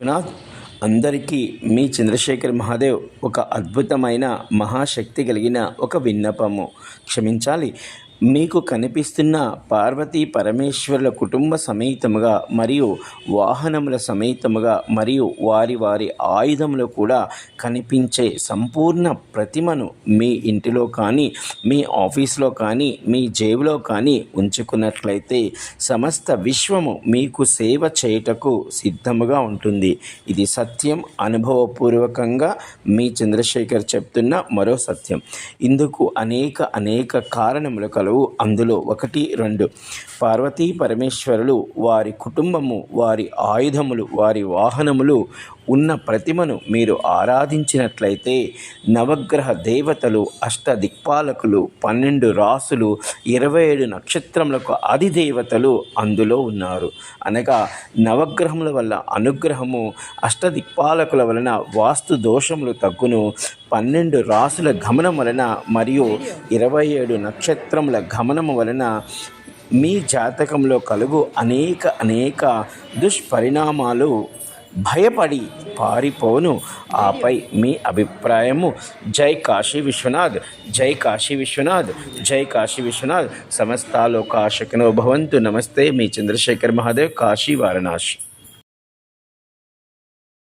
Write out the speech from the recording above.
విశ్వనాథ్ అందరికీ మీ చంద్రశేఖర్ మహాదేవ్ ఒక అద్భుతమైన మహాశక్తి కలిగిన ఒక విన్నపము. క్షమించాలి. మీకు కనిపిస్తున్న పార్వతీ పరమేశ్వరుల కుటుంబ సమేతముగా మరియు వాహనముల సమేతముగా మరియు వారి వారి ఆయుధములు కూడా కనిపించే సంపూర్ణ ప్రతిమను మీ ఇంటిలో కానీ మీ ఆఫీస్లో కానీ మీ జేబులో కానీ ఉంచుకున్నట్లయితే సమస్త విశ్వము మీకు సేవ చేయుటకు సిద్ధముగా ఉంటుంది. ఇది సత్యం అనుభవపూర్వకంగా మీ చంద్రశేఖర్ చెప్తున్న మరో సత్యం. ఇందుకు అనేక అనేక కారణములు కలవు అందులో ఒకటి రెండు. పార్వతీ పరమేశ్వరులు వారి కుటుంబము వారి ఆయుధములు వారి వాహనములు ఉన్న ప్రతిమను మీరు ఆరాధించినట్లయితే నవగ్రహ దేవతలు అష్ట దిక్పాలకులు పన్నెండు రాసులు ఇరవై ఏడు నక్షత్రములకు అధిదేవతలు అందులో ఉన్నారు. అనగా నవగ్రహముల వల్ల అనుగ్రహము అష్టదిక్పాలకుల వలన వాస్తు దోషములు తగ్గును పన్నెండు రాసుల గమనం వలన మరియు ఇరవై ఏడు నక్షత్రముల గమనము వలన మీ జాతకంలో కలుగు అనేక అనేక దుష్పరిణామాలు భయపడి పారిపోను. ఆపై మీ అభిప్రాయము. జై కాశీ విశ్వనాథ్ జై కాశీ విశ్వనాథ్ జై కాశీ విశ్వనాథ్. సమస్తాలోకాశకనో భవంతు. నమస్తే మీ చంద్రశేఖర్ మహాదేవ్. కాశీ వారణాసి.